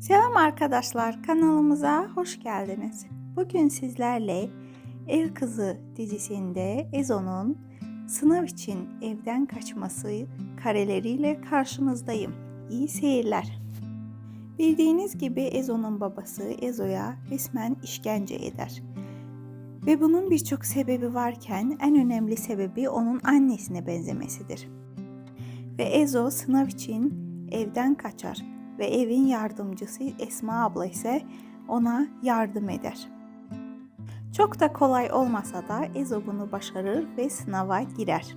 Selam arkadaşlar, kanalımıza hoş geldiniz. Bugün sizlerle Ev Kızı dizisinde Ezo'nun sınav için evden kaçması kareleriyle karşınızdayım. İyi seyirler. Bildiğiniz gibi Ezo'nun babası Ezo'ya resmen işkence eder. Ve bunun birçok sebebi varken en önemli sebebi onun annesine benzemesidir. Ve Ezo sınav için evden kaçar ve evin yardımcısı Esma abla ise ona yardım eder. Çok da kolay olmasa da Ezo bunu başarır ve sınava girer.